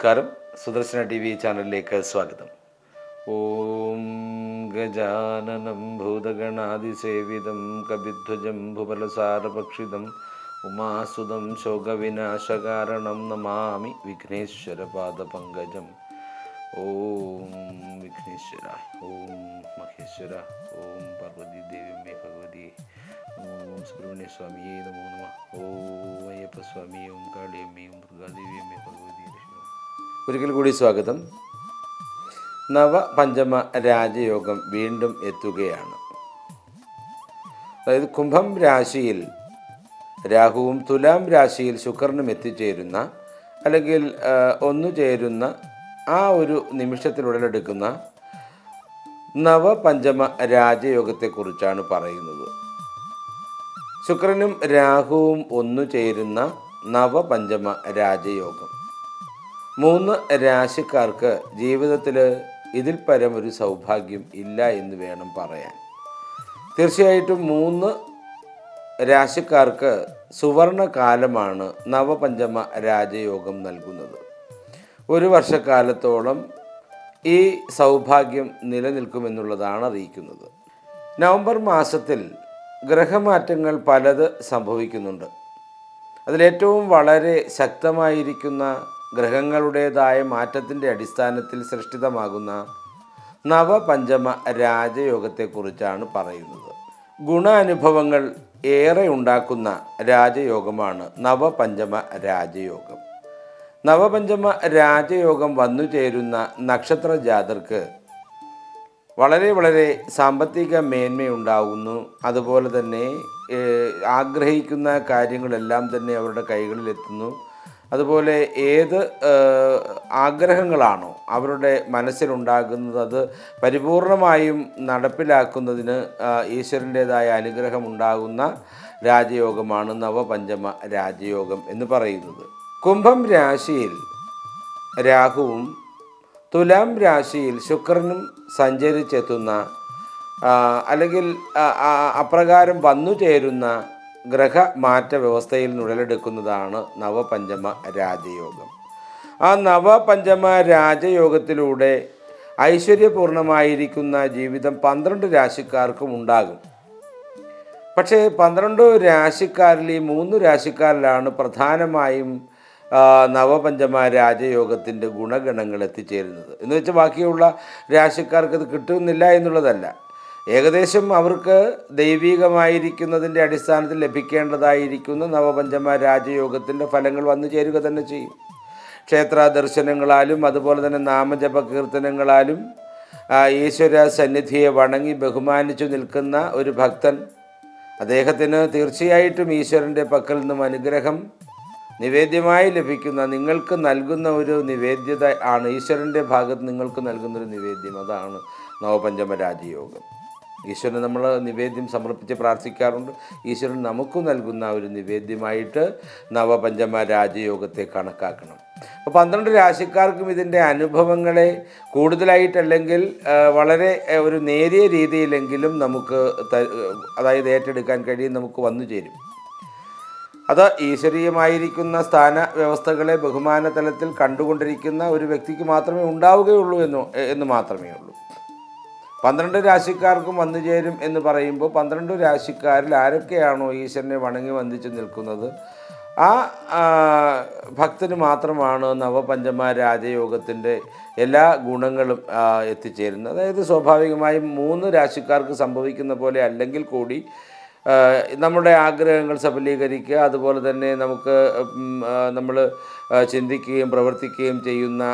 നമസ്കാരം. Sudarshana T V ചാനലിലേക്ക് സ്വാഗതം. ഓം ഗജാനനം ഭൂതഗണാതിസേവിതം കവിധ്വജം ഭുവലസാരഭക്ഷിതം ഉമാസുതം ശോകവിനാശകാരണം നമാമി വിഘ്നേശ്വര പാദപങ്കജം ഓം വിഘ്നേശ്വര ഓം മഹേശ്വര ഓം പാർവതി ദേവി മേ ഭഗവതി ഓം സുബ്രഹ്മണ്യ സ്വാമിയേ നമോ നമ. ഓം അയ്യപ്പ സ്വാമി ഓം കാളിയമ്മേ ഭഗവതി. ഒരിക്കൽ കൂടി സ്വാഗതം. നവ പഞ്ചമ രാജയോഗം വീണ്ടും എത്തുകയാണ്. അതായത് കുംഭം രാശിയിൽ രാഹുവും തുലാം രാശിയിൽ ശുക്രനും എത്തിച്ചേരുന്ന അല്ലെങ്കിൽ ഒന്നു ചേരുന്ന ആ ഒരു നിമിഷത്തിൽ ഉടലെടുക്കുന്ന നവപഞ്ചമ രാജയോഗത്തെക്കുറിച്ചാണ് പറയുന്നത്. ശുക്രനും രാഹുവും ഒന്നു ചേരുന്ന നവപഞ്ചമ രാജയോഗം. മൂന്ന് രാശിക്കാർക്ക് ജീവിതത്തിൽ ഇതിൽ പരം ഒരു സൗഭാഗ്യം ഇല്ല എന്ന് വേണം പറയാൻ. തീർച്ചയായിട്ടും മൂന്ന് രാശിക്കാർക്ക് സുവർണ കാലമാണ് നവപഞ്ചമ രാജയോഗം നൽകുന്നത്. ഒരു വർഷക്കാലത്തോളം ഈ സൗഭാഗ്യം നിലനിൽക്കുമെന്നുള്ളതാണ് അറിയിക്കുന്നത്. നവംബർ മാസത്തിൽ ഗ്രഹമാറ്റങ്ങൾ പലത് സംഭവിക്കുന്നുണ്ട്. അതിലേറ്റവും വളരെ ശക്തമായിരിക്കുന്ന ഗ്രഹങ്ങളുടേതായ മാറ്റത്തിന്റെ അടിസ്ഥാനത്തിൽ സൃഷ്ടിതമാകുന്ന നവപഞ്ചമ രാജയോഗത്തെക്കുറിച്ചാണ് പറയുന്നത്. ഗുണാനുഭവങ്ങൾ ഏറെ ഉണ്ടാക്കുന്ന രാജയോഗമാണ് നവപഞ്ചമ രാജയോഗം. നവപഞ്ചമ രാജയോഗം വന്നു ചേരുന്ന നക്ഷത്ര ജാതർക്ക് വളരെ വളരെ സാമ്പത്തിക മേന്മയുണ്ടാകുന്നു അതുപോലെ തന്നെ ആഗ്രഹിക്കുന്ന കാര്യങ്ങളെല്ലാം തന്നെ അവരുടെ കൈകളിലെത്തുന്നു. അതുപോലെ ഏത് ആഗ്രഹങ്ങളാണോ അവരുടെ മനസ്സിലുണ്ടാകുന്നത് അത് പരിപൂർണമായും നടപ്പിലാക്കുന്നതിന് ഈശ്വരന്റെതായ അനുഗ്രഹം ഉണ്ടാകുന്ന രാജയോഗമാണ് നവപഞ്ചമ രാജയോഗം എന്ന് പറയുന്നത്. കുംഭം രാശിയിൽ രാഹുവും തുലാം രാശിയിൽ ശുക്രനും സഞ്ചരിച്ചെത്തുന്ന അല്ലെങ്കിൽ അപ്രകാരം വന്നു ചേരുന്ന ഗ്രഹമാറ്റ വ്യവസ്ഥയിൽ ഉടലെടുക്കുന്നതാണ് നവപഞ്ചമ രാജയോഗം. ആ നവപഞ്ചമ രാജയോഗത്തിലൂടെ ഐശ്വര്യപൂർണമായിരിക്കുന്ന ജീവിതം പന്ത്രണ്ട് രാശിക്കാർക്കും ഉണ്ടാകും. പക്ഷേ പന്ത്രണ്ട് രാശിക്കാരിൽ ഈ മൂന്ന് രാശിക്കാരിലാണ് പ്രധാനമായും നവപഞ്ചമ രാജയോഗത്തിന്റെ ഗുണഗണങ്ങൾ എത്തിച്ചേരുന്നത്. എന്ന് വെച്ചാൽ ബാക്കിയുള്ള രാശിക്കാർക്ക് ഇത് കിട്ടുന്നില്ല എന്നുള്ളതല്ല. ഏകദേശം അവർക്ക് ദൈവീകമായിരിക്കുന്നതിന്റെ അടിസ്ഥാനത്തിൽ ലഭിക്കേണ്ടതായിരിക്കുന്ന നവപഞ്ചമ രാജയോഗത്തിന്റെ ഫലങ്ങൾ വന്നു ചേരുക തന്നെ ചെയ്യും. ക്ഷേത്ര ദർശനങ്ങളാലും അതുപോലെ തന്നെ നാമജപ കീർത്തനങ്ങളാലും ഈശ്വര സന്നിധിയെ വണങ്ങി ബഹുമാനിച്ചു നിൽക്കുന്ന ഒരു ഭക്തൻ. അദ്ദേഹത്തിന് തീർച്ചയായിട്ടും ഈശ്വരന്റെ പക്കൽ നിന്നും അനുഗ്രഹം നിവേദ്യമായി ലഭിക്കുന്ന നിങ്ങൾക്ക് നൽകുന്ന ഒരു നിവേദ്യത ആണ്. ഈശ്വരന്റെ ഭാഗത്ത് നിങ്ങൾക്ക് നൽകുന്ന ഒരു നിവേദ്യം. അതാണ് നവപഞ്ചമ രാജയോഗം. ഈശ്വരന് നമ്മൾ നിവേദ്യം സമർപ്പിച്ച് പ്രാർത്ഥിക്കാറുണ്ട്. ഈശ്വരൻ നമുക്ക് നൽകുന്ന ഒരു നിവേദ്യമായിട്ട് നവപഞ്ചമ രാജയോഗത്തെ കണക്കാക്കണം. അപ്പോൾ പന്ത്രണ്ട് രാശിക്കാർക്കും ഇതിന്റെ അനുഭവങ്ങളെ കൂടുതലായിട്ടല്ലെങ്കിൽ വളരെ ഒരു നേരിയ രീതിയിലെങ്കിലും നമുക്ക് അതായത് ഏറ്റെടുക്കാൻ കഴിയും നമുക്ക് വന്നു ചേരും. അത് ഈശ്വരീയമായിരിക്കുന്ന സ്ഥാന വ്യവസ്ഥകളെ ബഹുമാന തലത്തിൽ കണ്ടുകൊണ്ടിരിക്കുന്ന ഒരു വ്യക്തിക്ക് മാത്രമേ ഉണ്ടാവുകയുള്ളൂ എന്ന് എന്ന് മാത്രമേ ഉള്ളൂ. പന്ത്രണ്ട് രാശിക്കാർക്കും വന്നു ചേരും എന്ന് പറയുമ്പോൾ പന്ത്രണ്ട് രാശിക്കാരിൽ ആരൊക്കെയാണോ ഈശ്വരനെ വണങ്ങി വന്ദിച്ച് നിൽക്കുന്നത്? ആ ഭക്തന് മാത്രമാണ് നവപഞ്ചമ രാജയോഗത്തിന്റെ എല്ലാ ഗുണങ്ങളും എത്തിച്ചേരുന്നത്. അതായത് സ്വാഭാവികമായും മൂന്ന് രാശിക്കാർക്ക് സംഭവിക്കുന്ന പോലെ അല്ലെങ്കിൽ കൂടി നമ്മുടെ ആഗ്രഹങ്ങൾ സഫലീകരിക്കുക അതുപോലെ തന്നെ നമുക്ക് നമ്മൾ ചിന്തിക്കുകയും പ്രവർത്തിക്കുകയും ചെയ്യുന്ന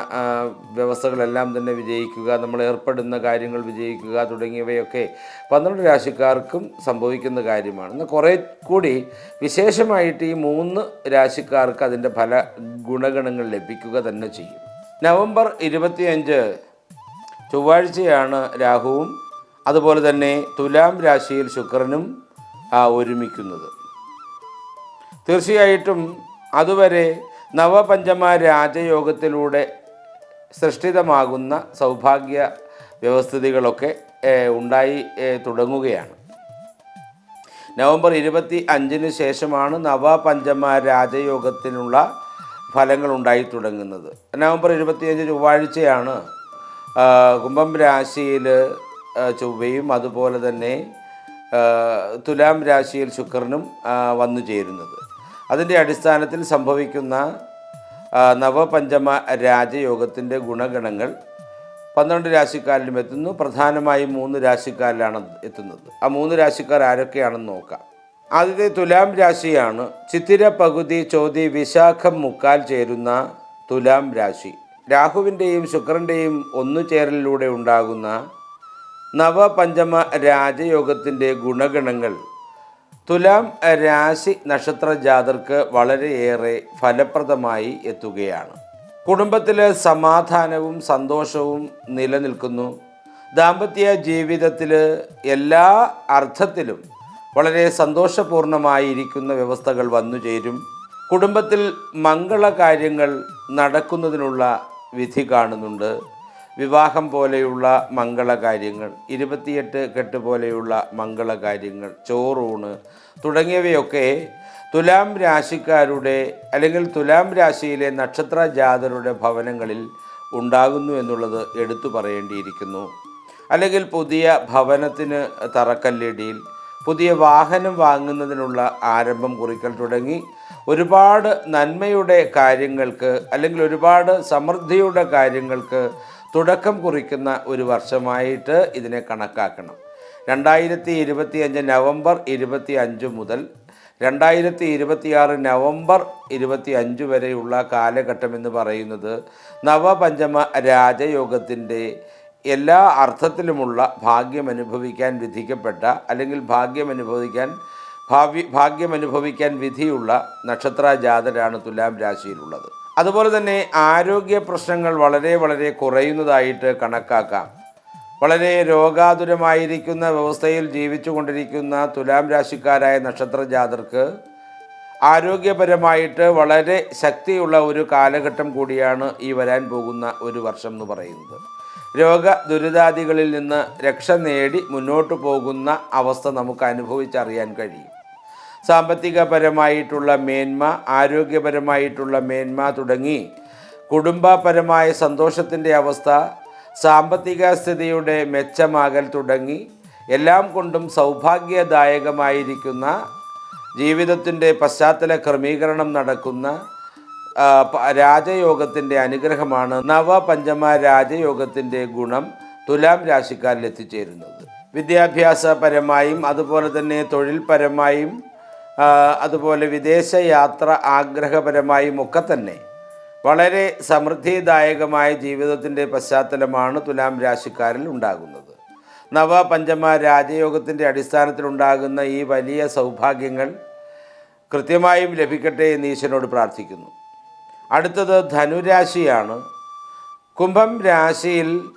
വ്യവസ്ഥകളെല്ലാം തന്നെ വിജയിക്കുക നമ്മൾ ഏർപ്പെടുന്ന കാര്യങ്ങൾ വിജയിക്കുക തുടങ്ങിയവയൊക്കെ പന്ത്രണ്ട് രാശിക്കാർക്കും സംഭവിക്കുന്ന കാര്യമാണ്. എന്നാൽ കുറേ കൂടി വിശേഷമായിട്ട് ഈ മൂന്ന് രാശിക്കാർക്ക് അതിന്റെ ഫല ഗുണഗണങ്ങൾ ലഭിക്കുക തന്നെ ചെയ്യും. നവംബർ ഇരുപത്തിയഞ്ച് ചൊവ്വാഴ്ചയാണ് രാഹുവും അതുപോലെ തന്നെ തുലാം രാശിയിൽ ശുക്രനും ഒരുമിക്കുന്നത്. തീർച്ചയായിട്ടും അതുവരെ നവപഞ്ചമ രാജയോഗത്തിലൂടെ സൃഷ്ടിതമാകുന്ന സൗഭാഗ്യ വ്യവസ്ഥിതികളൊക്കെ ഉണ്ടായി തുടങ്ങുകയാണ്. നവംബർ ഇരുപത്തി അഞ്ചിന് ശേഷമാണ് നവപഞ്ചമ രാജയോഗത്തിനുള്ള ഫലങ്ങൾ ഉണ്ടായി തുടങ്ങുന്നത്. നവംബർ ഇരുപത്തിയഞ്ച് ചൊവ്വാഴ്ചയാണ് ആ, കുംഭം രാശിയിൽ ചൊവ്വയും അതുപോലെ തന്നെ ആ, തുലാം രാശിയിൽ ശുക്രനും വന്നു ചേരുന്നത്. അതിന്റെ അടിസ്ഥാനത്തിൽ സംഭവിക്കുന്ന നവപഞ്ചമ രാജയോഗത്തിന്റെ ഗുണഗണങ്ങൾ പന്ത്രണ്ട് രാശിക്കാരിലും എത്തുന്നു. പ്രധാനമായും മൂന്ന് രാശിക്കാരിലാണ് എത്തുന്നത്. ആ മൂന്ന് രാശിക്കാർ ആരൊക്കെയാണെന്ന് നോക്കാം. ആദ്യത്തെ തുലാം രാശിയാണ് ചിത്തിര പകുതി ചോതി വിശാഖം മുക്കാൽ ചേരുന്ന തുലാം രാശി. രാഹുവിന്റെയും ശുക്രന്റെയും ഒന്നു ചേരലിലൂടെ ഉണ്ടാകുന്ന നവപഞ്ചമ രാജയോഗത്തിന്റെ ഗുണഗണങ്ങൾ. തുലാം രാശി നക്ഷത്ര ജാതർക്ക് വളരെയേറെ ഫലപ്രദമായി എത്തുകയാണ്. കുടുംബത്തിൽ സമാധാനവും സന്തോഷവും നിലനിൽക്കുന്നു. ദാമ്പത്യ ജീവിതത്തിൽ എല്ലാ അർത്ഥത്തിലും വളരെ സന്തോഷപൂർണമായിരിക്കുന്ന വ്യവസ്ഥകൾ വന്നു ചേരും. കുടുംബത്തിൽ മംഗളകാര്യങ്ങൾ നടക്കുന്നതിനുള്ള വിധി കാണുന്നുണ്ട്. വിവാഹം പോലെയുള്ള മംഗളകാര്യങ്ങൾ ഇരുപത്തിയെട്ട് കെട്ട് പോലെയുള്ള മംഗളകാര്യങ്ങൾ ചോറൂണ് തുടങ്ങിയവയൊക്കെ തുലാം രാശിക്കാരുടെ അല്ലെങ്കിൽ തുലാം രാശിയിലെ നക്ഷത്ര ജാതരുടെ ഭവനങ്ങളിൽ ഉണ്ടാകുന്നു എന്നുള്ളത് എടുത്തു പറയേണ്ടിയിരിക്കുന്നു. അല്ലെങ്കിൽ പുതിയ ഭവനത്തിന് തറക്കല്ലിടിയിൽ പുതിയ വാഹനം വാങ്ങുന്നതിനുള്ള ആരംഭം കുറിക്കൽ തുടങ്ങി ഒരുപാട് നന്മയുടെ കാര്യങ്ങൾക്ക് അല്ലെങ്കിൽ ഒരുപാട് സമൃദ്ധിയുടെ കാര്യങ്ങൾക്ക് തുടക്കം കുറിക്കുന്ന ഒരു വർഷമായിട്ട് ഇതിനെ കണക്കാക്കണം. രണ്ടായിരത്തി ഇരുപത്തി അഞ്ച് നവംബർ ഇരുപത്തി അഞ്ച് മുതൽ രണ്ടായിരത്തി ഇരുപത്തിയാറ് നവംബർ ഇരുപത്തി അഞ്ച് വരെയുള്ള കാലഘട്ടം എന്ന് പറയുന്നത് നവപഞ്ചമ രാജയോഗത്തിന്റെ എല്ലാ അർത്ഥത്തിലുമുള്ള ഭാഗ്യം അനുഭവിക്കാൻ വിധിക്കപ്പെട്ട അല്ലെങ്കിൽ ഭാഗ്യം അനുഭവിക്കാൻ ഭാവി ഭാഗ്യം അനുഭവിക്കാൻ വിധിയുള്ള നക്ഷത്ര ജാതരാണ് തുലാം രാശിയിലുള്ളത്. അതുപോലെ തന്നെ ആരോഗ്യ പ്രശ്നങ്ങൾ വളരെ വളരെ കുറയുന്നതായിട്ട് കണക്കാക്കാം. വളരെ രോഗാതുരമായിരിക്കുന്ന വ്യവസ്ഥയിൽ ജീവിച്ചു കൊണ്ടിരിക്കുന്ന തുലാം രാശിക്കാരായ നക്ഷത്ര ജാതർക്ക് ആരോഗ്യപരമായിട്ട് വളരെ ശക്തിയുള്ള ഒരു കാലഘട്ടം കൂടിയാണ് ഈ വരാൻ പോകുന്ന ഒരു വർഷം എന്ന് പറയുന്നത്. രോഗ ദുരിതാദികളിൽ നിന്ന് രക്ഷ നേടി മുന്നോട്ട് പോകുന്ന അവസ്ഥ നമുക്ക് അനുഭവിച്ചറിയാൻ കഴിയും. സാമ്പത്തികപരമായിട്ടുള്ള മേന്മ ആരോഗ്യപരമായിട്ടുള്ള മേന്മ തുടങ്ങി കുടുംബപരമായ സന്തോഷത്തിന്റെ അവസ്ഥ സാമ്പത്തിക സ്ഥിതിയുടെ മെച്ചമാകൽ തുടങ്ങി എല്ലാം കൊണ്ടും സൗഭാഗ്യദായകമായിരിക്കുന്ന ജീവിതത്തിന്റെ പശ്ചാത്തല ക്രമീകരണം നടക്കുന്ന രാജയോഗത്തിന്റെ അനുഗ്രഹമാണ് നവപഞ്ചമ രാജയോഗത്തിന്റെ ഗുണം തുലാം രാശിക്കാരിൽ എത്തിച്ചേരുന്നത് വിദ്യാഭ്യാസപരമായും അതുപോലെ തന്നെ തൊഴിൽപരമായും അതുപോലെ വിദേശയാത്ര ആഗ്രഹപരമായും ഒക്കെ തന്നെ വളരെ സമൃദ്ധിദായകമായ ജീവിതത്തിന്റെ പശ്ചാത്തലമാണ് തുലാം രാശിക്കാരിൽ ഉണ്ടാകുന്നത്. നവ പഞ്ചമ രാജയോഗത്തിന്റെ അടിസ്ഥാനത്തിലുണ്ടാകുന്ന ഈ വലിയ സൗഭാഗ്യങ്ങൾ കൃത്യമായും ലഭിക്കട്ടെ എന്ന് ഈശ്വരനോട് പ്രാർത്ഥിക്കുന്നു. അടുത്തത് ധനുരാശിയാണ്. കുംഭം രാശിയിൽ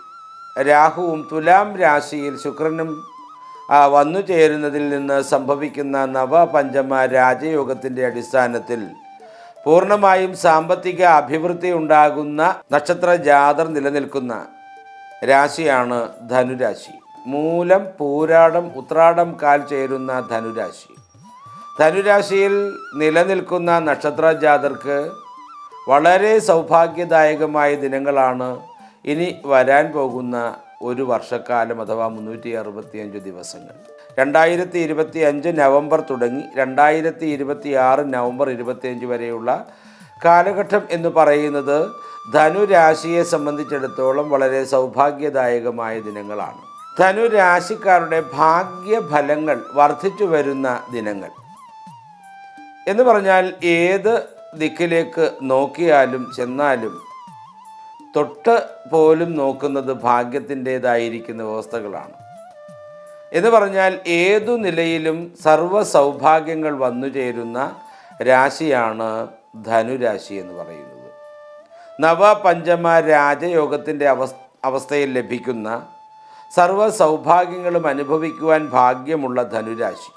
രാഹുവും തുലാം രാശിയിൽ ശുക്രനും വന്നു ചേരുന്നതിൽ നിന്ന് സംഭവിക്കുന്ന നവ പഞ്ചമ രാജയോഗത്തിന്റെ അടിസ്ഥാനത്തിൽ പൂർണമായും സാമ്പത്തിക അഭിവൃദ്ധി ഉണ്ടാകുന്ന നക്ഷത്ര ജാതർ നിലനിൽക്കുന്ന രാശിയാണ് ധനുരാശി. മൂലം പൂരാടം ഉത്രാടം കാൽ ചേരുന്ന ധനുരാശി. ധനുരാശിയിൽ നിലനിൽക്കുന്ന നക്ഷത്ര ജാതർക്ക് വളരെ സൗഭാഗ്യദായകമായ ദിനങ്ങളാണ് ഇനി വരാൻ പോകുന്ന ഒരു വർഷക്കാലം അഥവാ മുന്നൂറ്റി അറുപത്തിയഞ്ച് ദിവസങ്ങൾ. രണ്ടായിരത്തി ഇരുപത്തി അഞ്ച് നവംബർ തുടങ്ങി രണ്ടായിരത്തി ഇരുപത്തി ആറ് നവംബർ ഇരുപത്തിയഞ്ച് വരെയുള്ള കാലഘട്ടം എന്ന് പറയുന്നത് ധനുരാശിയെ സംബന്ധിച്ചിടത്തോളം വളരെ സൗഭാഗ്യദായകമായ ദിനങ്ങളാണ്. ധനുരാശിക്കാരുടെ ഭാഗ്യഫലങ്ങൾ വർദ്ധിച്ചു വരുന്ന ദിനങ്ങൾ. എന്ന് പറഞ്ഞാൽ ഏത് ദിക്കിലേക്ക് നോക്കിയാലും ചെന്നാലും തൊട്ട് പോലും നോക്കുന്നത് ഭാഗ്യത്തിന്റെതായിരിക്കുന്ന വ്യവസ്ഥകളാണ്. എന്ന് പറഞ്ഞാൽ ഏതു നിലയിലും സർവ സൗഭാഗ്യങ്ങൾ വന്നു ചേരുന്ന രാശിയാണ് ധനുരാശി എന്ന് പറയുന്നത്. നവപഞ്ചമ രാജയോഗത്തിന്റെ അവസ് അവസ്ഥയിൽ ലഭിക്കുന്ന സർവ സൗഭാഗ്യങ്ങളും അനുഭവിക്കുവാൻ ഭാഗ്യമുള്ള ധനുരാശി.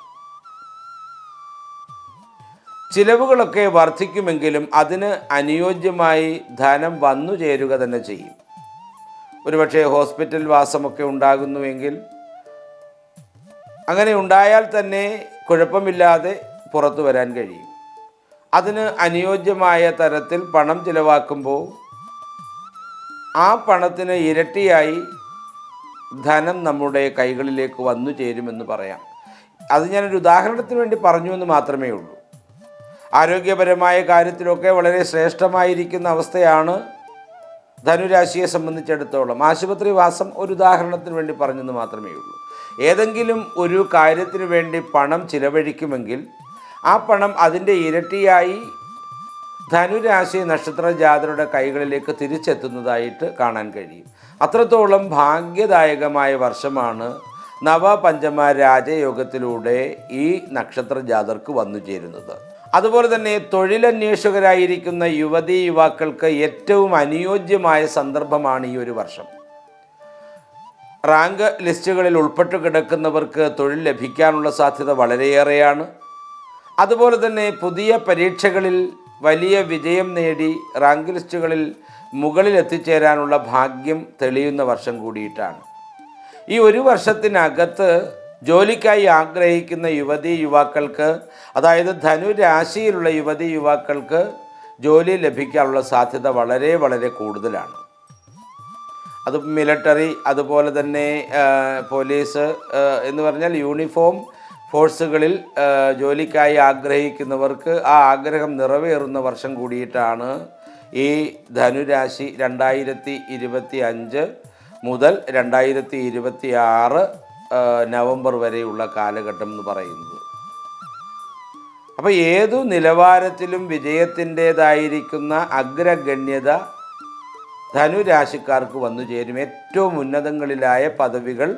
ചിലവുകളൊക്കെ വർദ്ധിക്കുമെങ്കിലും അതിന് അനുയോജ്യമായി ധനം വന്നു ചേരുക തന്നെ ചെയ്യും. ഒരുപക്ഷെ ഹോസ്പിറ്റൽ വാസമൊക്കെ ഉണ്ടാകുന്നുവെങ്കിൽ അങ്ങനെ ഉണ്ടായാൽ തന്നെ കുഴപ്പമില്ലാതെ പുറത്തു വരാൻ കഴിയും. അതിന് അനുയോജ്യമായ തരത്തിൽ പണം ചിലവാക്കുമ്പോൾ ആ പണത്തിന് ഇരട്ടിയായി ധനം നമ്മുടെ കൈകളിലേക്ക് വന്നു ചേരുമെന്ന് പറയാം. അത് ഞാനൊരു ഉദാഹരണത്തിന് വേണ്ടി പറഞ്ഞു എന്ന് മാത്രമേ ഉള്ളൂ. ആരോഗ്യപരമായ കാര്യത്തിലൊക്കെ വളരെ ശ്രേഷ്ഠമായിരിക്കുന്ന അവസ്ഥയാണ് ധനുരാശിയെ സംബന്ധിച്ചിടത്തോളം. ആശുപത്രി വാസം ഒരു ഉദാഹരണത്തിന് വേണ്ടി പറഞ്ഞെന്ന് മാത്രമേ ഉള്ളൂ. ഏതെങ്കിലും ഒരു കാര്യത്തിന് വേണ്ടി പണം ചിലവഴിക്കുമെങ്കിൽ ആ പണം അതിന്റെ ഇരട്ടിയായി ധനുരാശി നക്ഷത്ര ജാതരുടെ കൈകളിലേക്ക് തിരിച്ചെത്തുന്നതായിട്ട് കാണാൻ കഴിയും. അത്രത്തോളം ഭാഗ്യദായകമായ വർഷമാണ് നവപഞ്ചമ രാജയോഗത്തിലൂടെ ഈ നക്ഷത്ര ജാതർക്ക് വന്നു ചേരുന്നത് അതുപോലെ തന്നെ തൊഴിലന്വേഷകരായിരിക്കുന്ന യുവതി യുവാക്കൾക്ക് ഏറ്റവും അനുയോജ്യമായ സന്ദർഭമാണ് ഈ ഒരു വർഷം. റാങ്ക് ലിസ്റ്റുകളിൽ ഉൾപ്പെട്ട് കിടക്കുന്നവർക്ക് തൊഴിൽ ലഭിക്കാനുള്ള സാധ്യത വളരെയേറെയാണ്. അതുപോലെ തന്നെ പുതിയ പരീക്ഷകളിൽ വലിയ വിജയം നേടി റാങ്ക് ലിസ്റ്റുകളിൽ മുകളിൽ എത്തിച്ചേരാനുള്ള ഭാഗ്യം തെളിയുന്ന വർഷം കൂടിയിട്ടാണ്. ഈ ഒരു വർഷത്തിനകത്ത് ജോലിക്കായി ആഗ്രഹിക്കുന്ന യുവതി യുവാക്കൾക്ക് അതായത് ധനുരാശിയിലുള്ള യുവതി യുവാക്കൾക്ക് ജോലി ലഭിക്കാനുള്ള സാധ്യത വളരെ വളരെ കൂടുതലാണ്. അത് മിലിട്ടറി അതുപോലെ തന്നെ പോലീസ് എന്ന് പറഞ്ഞാൽ യൂണിഫോം ഫോഴ്സുകളിൽ ജോലിക്കായി ആഗ്രഹിക്കുന്നവർക്ക് ആ ആഗ്രഹം നിറവേറുന്ന വർഷം കൂടിയിട്ടാണ് ഈ ധനുരാശി രണ്ടായിരത്തി ഇരുപത്തി അഞ്ച് മുതൽ രണ്ടായിരത്തി ഇരുപത്തി ആറ് നവംബർ വരെയുള്ള കാലഘട്ടം എന്ന് പറയുന്നത്. അപ്പോൾ ഏതു നിലവാരത്തിലും വിജയത്തിന്റേതായിരിക്കുന്ന അഗ്രഗണ്യത ധനുരാശിക്കാർക്ക് വന്നു ചേരും. ഏറ്റവും ഉന്നതങ്ങളിലായ പദവികൾ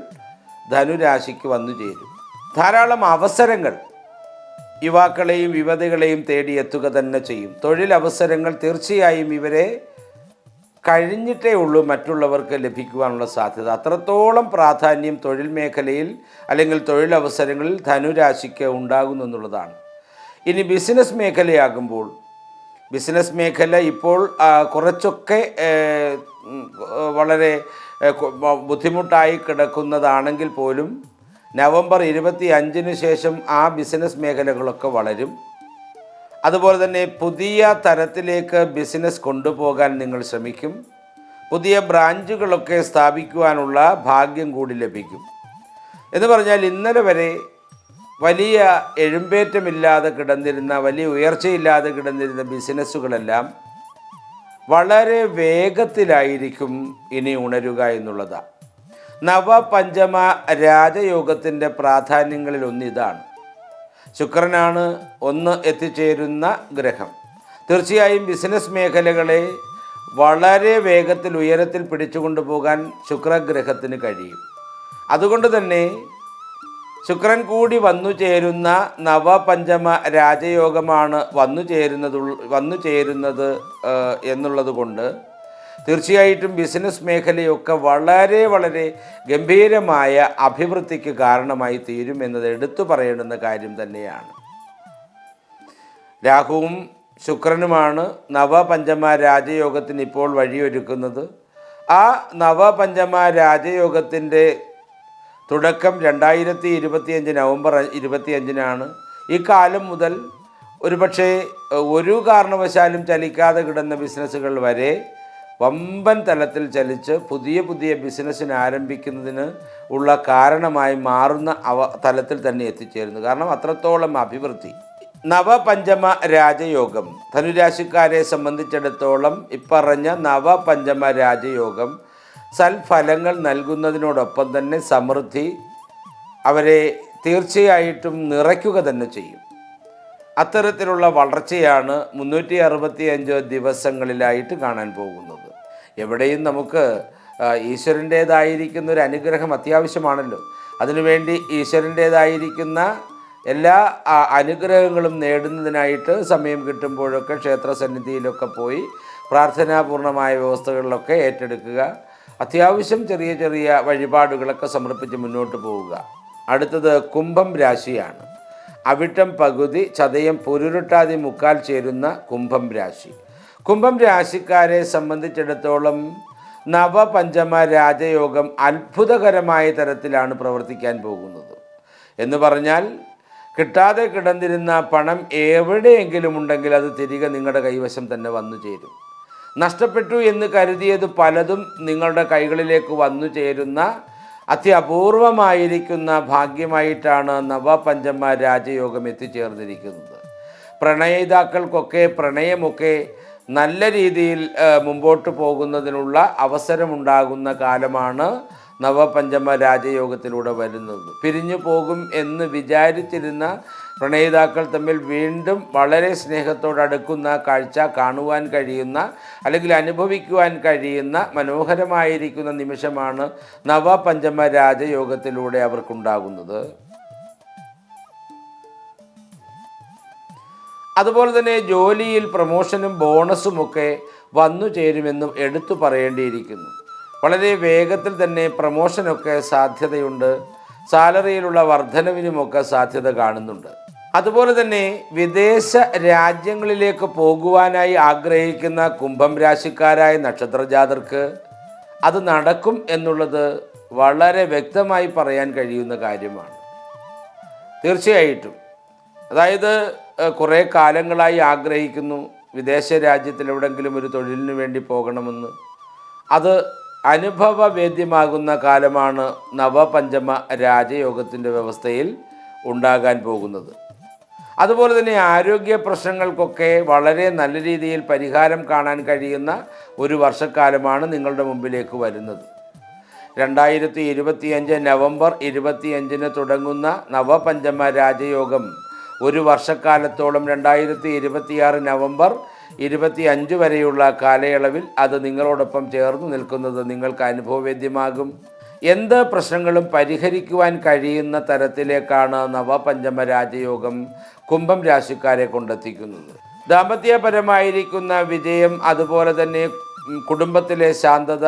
ധനുരാശിക്ക് വന്നു ചേരും. ധാരാളം അവസരങ്ങൾ യുവാക്കളെയും യുവതികളെയും തേടിയെത്തുക തന്നെ ചെയ്യും. തൊഴിലവസരങ്ങൾ തീർച്ചയായും ഇവരെ കഴിഞ്ഞിട്ടേ ഉള്ളൂ മറ്റുള്ളവർക്ക് ലഭിക്കുവാനുള്ള സാധ്യത. അത്രത്തോളം പ്രാധാന്യം തൊഴിൽ മേഖലയിൽ അല്ലെങ്കിൽ തൊഴിലവസരങ്ങളിൽ ധനുരാശിക്ക് ഉണ്ടാകുന്നു എന്നുള്ളതാണ്. ഇനി ബിസിനസ് മേഖലയാകുമ്പോൾ ബിസിനസ് മേഖല ഇപ്പോൾ കുറച്ചൊക്കെ വളരെ ബുദ്ധിമുട്ടായി കിടക്കുന്നതാണെങ്കിൽ പോലും നവംബർ ഇരുപത്തി അഞ്ചിന് ശേഷം ആ ബിസിനസ് മേഖലകളൊക്കെ വളരും. അതുപോലെ തന്നെ പുതിയ തരത്തിലേക്ക് ബിസിനസ് കൊണ്ടുപോകാൻ നിങ്ങൾ ശ്രമിക്കും. പുതിയ ബ്രാഞ്ചുകളൊക്കെ സ്ഥാപിക്കുവാനുള്ള ഭാഗ്യം കൂടി ലഭിക്കും. എന്ന് പറഞ്ഞാൽ ഇന്നലെ വരെ വലിയ എഴുമ്പേറ്റമില്ലാതെ കിടന്നിരുന്ന വലിയ ഉയർച്ചയില്ലാതെ കിടന്നിരുന്ന ബിസിനസ്സുകളെല്ലാം വളരെ വേഗത്തിലായിരിക്കും ഇനി ഉണരുക എന്നുള്ളതാണ് നവപഞ്ചമ രാജയോഗത്തിന്റെ പ്രാധാന്യങ്ങളിൽ ഒന്നിതാണ് ശുക്രനാണ് ഒന്ന് എത്തിച്ചേരുന്ന ഗ്രഹം. തീർച്ചയായും ബിസിനസ് മേഖലകളെ വളരെ വേഗത്തിൽ ഉയരത്തിൽ പിടിച്ചുകൊണ്ടു പോകാൻ ശുക്രഗ്രഹത്തിന് കഴിയും. അതുകൊണ്ട് തന്നെ ശുക്രൻ കൂടി വന്നു ചേരുന്ന നവപഞ്ചമ രാജയോഗമാണ് വന്നു ചേരുന്നത് വന്നു ചേരുന്നത് എന്നുള്ളത് കൊണ്ട് തീർച്ചയായിട്ടും ബിസിനസ് മേഖലയൊക്കെ വളരെ വളരെ ഗംഭീരമായ അഭിവൃദ്ധിക്ക് കാരണമായി തീരും എന്നത് എടുത്തു പറയേണ്ടുന്ന കാര്യം തന്നെയാണ്. രാഹുവും ശുക്രനുമാണ് നവപഞ്ചമ രാജയോഗത്തിന് ഇപ്പോൾ വഴിയൊരുക്കുന്നത്. ആ നവപഞ്ചമ രാജയോഗത്തിന്റെ തുടക്കം രണ്ടായിരത്തി ഇരുപത്തിയഞ്ച് നവംബർ ഇരുപത്തിയഞ്ചിനാണ്. ഈ കാലം മുതൽ ഒരുപക്ഷെ ഒരു കാരണവശാലും ചലിക്കാതെ കിടന്ന ബിസിനസ്സുകൾ വരെ വമ്പൻ തലത്തിൽ ചലിച്ച് പുതിയ പുതിയ ബിസിനസ്സിന് ആരംഭിക്കുന്നതിന് ഉള്ള കാരണമായി മാറുന്ന അവ തലത്തിൽ തന്നെ എത്തിച്ചേരുന്നു. കാരണം അത്രത്തോളം അഭിവൃദ്ധി. നവപഞ്ചമ രാജയോഗം. ധനുരാശിക്കാരെ സംബന്ധിച്ചിടത്തോളം ഇപ്പറഞ്ഞ നവപഞ്ചമ രാജയോഗം സൽഫലങ്ങൾ നൽകുന്നതിനോടൊപ്പം തന്നെ സമൃദ്ധി അവരെ തീർച്ചയായിട്ടും നിറയ്ക്കുക തന്നെ ചെയ്യും. അത്തരത്തിലുള്ള വളർച്ചയാണ് മുന്നൂറ്റി അറുപത്തി അഞ്ച് ദിവസങ്ങളിലായിട്ട് കാണാൻ പോകുന്നത്. എവിടെയും നമുക്ക് ഈശ്വരന്റേതായിരിക്കുന്ന ഒരു അനുഗ്രഹം അത്യാവശ്യമാണല്ലോ. അതിനുവേണ്ടി ഈശ്വരന്റേതായിരിക്കുന്ന എല്ലാ അനുഗ്രഹങ്ങളും നേടുന്നതിനായിട്ട് സമയം കിട്ടുമ്പോഴൊക്കെ ക്ഷേത്ര സന്നിധിയിലൊക്കെ പോയി പ്രാർത്ഥനാപൂർണമായ വ്യവസ്ഥകളിലൊക്കെ ഏറ്റെടുക്കുക. അത്യാവശ്യം ചെറിയ ചെറിയ വഴിപാടുകളൊക്കെ സമർപ്പിച്ച് മുന്നോട്ട് പോവുക. അടുത്തത് കുംഭം രാശിയാണ്. അവിട്ടം പകുതി ചതയം പൊരുരുട്ടാതി മുക്കാൽ ചേരുന്ന കുംഭം രാശി. കുംഭം രാശിക്കാരെ സംബന്ധിച്ചിടത്തോളം നവപഞ്ചമ രാജയോഗം അത്ഭുതകരമായ തരത്തിലാണ് പ്രവർത്തിക്കാൻ പോകുന്നത്. എന്ന് പറഞ്ഞാൽ കിട്ടാതെ കിടന്നിരുന്ന പണം എവിടെയെങ്കിലും ഉണ്ടെങ്കിൽ അത് തിരികെ നിങ്ങളുടെ കൈവശം തന്നെ വന്നു ചേരും. നഷ്ടപ്പെട്ടു എന്ന് കരുതിയത് പലതും നിങ്ങളുടെ കൈകളിലേക്ക് വന്നു ചേരുന്ന അത്യപൂർവമായിരിക്കുന്ന ഭാഗ്യമായിട്ടാണ് നവപഞ്ചമ രാജയോഗം എത്തിച്ചേർന്നിരിക്കുന്നത്. പ്രണയിതാക്കൾക്കൊക്കെ പ്രണയമൊക്കെ നല്ല രീതിയിൽ മുമ്പോട്ട് പോകുന്നതിനുള്ള അവസരമുണ്ടാകുന്ന കാലമാണ് നവപഞ്ചമ രാജയോഗത്തിലൂടെ വരുന്നത്. പിരിഞ്ഞു പോകും എന്ന് വിചാരിച്ചിരുന്ന പ്രണയിതാക്കൾ തമ്മിൽ വീണ്ടും വളരെ സ്നേഹത്തോടടുക്കുന്ന കാഴ്ച കാണുവാൻ കഴിയുന്ന അല്ലെങ്കിൽ അനുഭവിക്കുവാൻ കഴിയുന്ന മനോഹരമായിരിക്കുന്ന നിമിഷമാണ് നവപഞ്ചമ രാജയോഗത്തിലൂടെ അവർക്കുണ്ടാകുന്നത്. അതുപോലെ തന്നെ ജോലിയിൽ പ്രമോഷനും ബോണസും ഒക്കെ വന്നു ചേരുമെന്നും എടുത്തു പറയേണ്ടിയിരിക്കുന്നു. വളരെ വേഗത്തിൽ തന്നെ പ്രമോഷനൊക്കെ സാധ്യതയുണ്ട്. സാലറിയിലുള്ള വർധനവിനുമൊക്കെ സാധ്യത കാണുന്നുണ്ട്. അതുപോലെ തന്നെ വിദേശ രാജ്യങ്ങളിലേക്ക് പോകുവാനായി ആഗ്രഹിക്കുന്ന കുംഭം രാശിക്കാരായ നക്ഷത്രജാതർക്ക് അത് നടക്കും എന്നുള്ളത് വളരെ വ്യക്തമായി പറയാൻ കഴിയുന്ന കാര്യമാണ്. തീർച്ചയായിട്ടും. അതായത് കുറേ കാലങ്ങളായി ആഗ്രഹിക്കുന്നു. വിദേശ രാജ്യത്തിൽ എവിടെങ്കിലും ഒരു തൊഴിലിന് വേണ്ടി പോകണമെന്ന്. അത് അനുഭവവേദ്യമാകുന്ന കാലമാണ് നവപഞ്ചമ രാജയോഗത്തിന്റെ വ്യവസ്ഥയിൽ ഉണ്ടാകാൻ പോകുന്നത്. അതുപോലെ തന്നെ ആരോഗ്യ പ്രശ്നങ്ങൾക്കൊക്കെ വളരെ നല്ല രീതിയിൽ പരിഹാരം കാണാൻ കഴിയുന്ന ഒരു വർഷക്കാലമാണ് നിങ്ങളുടെ മുമ്പിലേക്ക് വരുന്നത്. രണ്ടായിരത്തി ഇരുപത്തിയഞ്ച് നവംബർ ഇരുപത്തിയഞ്ചിന് തുടങ്ങുന്ന നവപഞ്ചമ രാജയോഗം ഒരു വർഷക്കാലത്തോളം രണ്ടായിരത്തി ഇരുപത്തിയാറ് നവംബർ ഇരുപത്തി അഞ്ച് വരെയുള്ള കാലയളവിൽ അത് നിങ്ങളോടൊപ്പം ചേർന്ന് നിൽക്കുന്നത് നിങ്ങൾക്ക് അനുഭവവേദ്യമാകും. എന്ത് പ്രശ്നങ്ങളും പരിഹരിക്കുവാൻ കഴിയുന്ന തരത്തിലേക്കാണ് നവപഞ്ചമ രാജയോഗം കുംഭം രാശിക്കാരെ കൊണ്ടെത്തിക്കുന്നത്. ദാമ്പത്യപരമായിരിക്കുന്ന വിജയം അതുപോലെ തന്നെ കുടുംബത്തിലെ ശാന്തത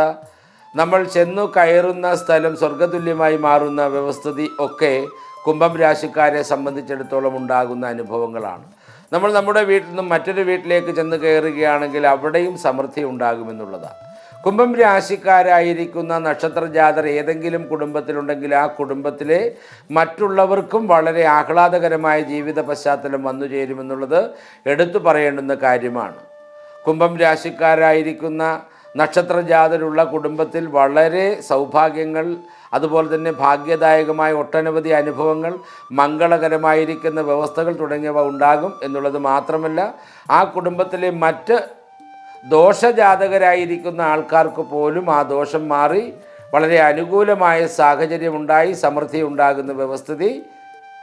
നമ്മൾ ചെന്നു കയറുന്ന സ്ഥലം സ്വർഗതുല്യമായി മാറുന്ന വ്യവസ്ഥിതി ഒക്കെ കുംഭം രാശിക്കാരെ സംബന്ധിച്ചിടത്തോളം ഉണ്ടാകുന്ന അനുഭവങ്ങളാണ്. നമ്മൾ നമ്മുടെ വീട്ടിൽ നിന്നും മറ്റൊരു വീട്ടിലേക്ക് ചെന്ന് കയറുകയാണെങ്കിൽ അവിടെയും സമൃദ്ധി ഉണ്ടാകുമെന്നുള്ളതാണ്. കുംഭം രാശിക്കാരായിരിക്കുന്ന നക്ഷത്രജാതർ ഏതെങ്കിലും കുടുംബത്തിലുണ്ടെങ്കിൽ ആ കുടുംബത്തിലെ മറ്റുള്ളവർക്കും വളരെ ആഹ്ലാദകരമായ ജീവിത പശ്ചാത്തലം വന്നു ചേരുമെന്നുള്ളത് എടുത്തു പറയേണ്ടുന്ന കാര്യമാണ്. കുംഭം രാശിക്കാരായിരിക്കുന്ന നക്ഷത്രജാതരുള്ള കുടുംബത്തിൽ വളരെ സൗഭാഗ്യങ്ങൾ അതുപോലെ തന്നെ ഭാഗ്യദായകമായ ഒട്ടനവധി അനുഭവങ്ങൾ മംഗളകരമായിരിക്കുന്ന വ്യവസ്ഥകൾ തുടങ്ങിയവ ഉണ്ടാകും എന്നുള്ളത് മാത്രമല്ല ആ കുടുംബത്തിലെ മറ്റ് ദോഷജാതകരായിരിക്കുന്ന ആൾക്കാർക്ക് പോലും ആ ദോഷം മാറി വളരെ അനുകൂലമായ സാഹചര്യമുണ്ടായി സമൃദ്ധി ഉണ്ടാകുന്ന വ്യവസ്ഥിതി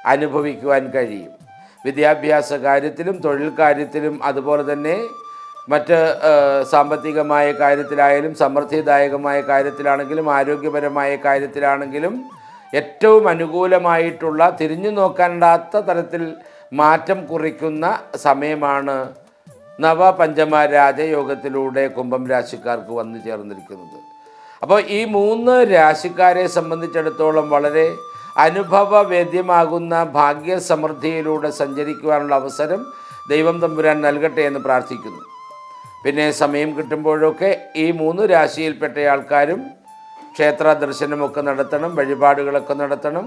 അനുഭവിക്കുവാൻ കഴിയും. വിദ്യാഭ്യാസ കാര്യത്തിലും തൊഴിൽ കാര്യത്തിലും അതുപോലെ തന്നെ മറ്റ് സാമ്പത്തികമായ കാര്യത്തിലായാലും സമൃദ്ധിദായകമായ കാര്യത്തിലാണെങ്കിലും ആരോഗ്യപരമായ കാര്യത്തിലാണെങ്കിലും ഏറ്റവും അനുകൂലമായിട്ടുള്ള തിരിഞ്ഞു നോക്കാണ്ടാത്ത തരത്തിൽ മാറ്റം കുറിക്കുന്ന സമയമാണ് നവപഞ്ചമ രാജയോഗത്തിലൂടെ കുംഭം രാശിക്കാർക്ക് വന്നു ചേർന്നിരിക്കുന്നത്. അപ്പോൾ ഈ മൂന്ന് രാശിക്കാരെ സംബന്ധിച്ചിടത്തോളം വളരെ അനുഭവവേദ്യമാകുന്ന ഭാഗ്യസമൃദ്ധിയിലൂടെ സഞ്ചരിക്കുവാനുള്ള അവസരം ദൈവം തമ്പുരാൻ നൽകട്ടെ എന്ന് പ്രാർത്ഥിക്കുന്നു. പിന്നെ സമയം കിട്ടുമ്പോഴൊക്കെ ഈ മൂന്ന് രാശിയിൽപ്പെട്ട ആൾക്കാരും ക്ഷേത്ര ദർശനമൊക്കെ നടത്തണം വഴിപാടുകളൊക്കെ നടത്തണം.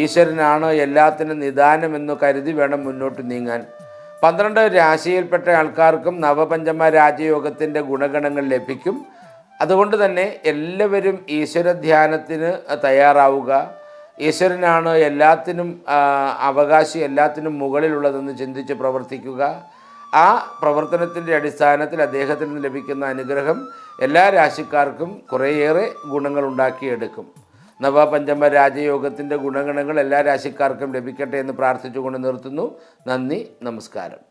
ഈശ്വരനാണ് എല്ലാത്തിനും നിദാനമെന്ന് കരുതി വേണം മുന്നോട്ട് നീങ്ങാൻ. പന്ത്രണ്ട് രാശിയിൽപ്പെട്ട ആൾക്കാർക്കും നവപഞ്ചമ രാജയോഗത്തിന്റെ ഗുണഗണങ്ങൾ ലഭിക്കും. അതുകൊണ്ട് തന്നെ എല്ലാവരും ഈശ്വര ധ്യാനത്തിന് തയ്യാറാവുക. ഈശ്വരനാണ് എല്ലാത്തിനും അവകാശി എല്ലാത്തിനും മുകളിലുള്ളതെന്ന് ചിന്തിച്ച് പ്രവർത്തിക്കുക. ആ പ്രവർത്തനത്തിന്റെ അടിസ്ഥാനത്തിൽ അദ്ദേഹത്തിൽ നിന്ന് ലഭിക്കുന്ന അനുഗ്രഹം എല്ലാ രാശിക്കാർക്കും കുറേയേറെ ഗുണങ്ങൾ ഉണ്ടാക്കിയെടുക്കും. നവപഞ്ചമ രാജയോഗത്തിന്റെ ഗുണഗണങ്ങൾ എല്ലാ രാശിക്കാർക്കും ലഭിക്കട്ടെ എന്ന് പ്രാർത്ഥിച്ചുകൊണ്ട് നിർത്തുന്നു. നന്ദി നമസ്കാരം.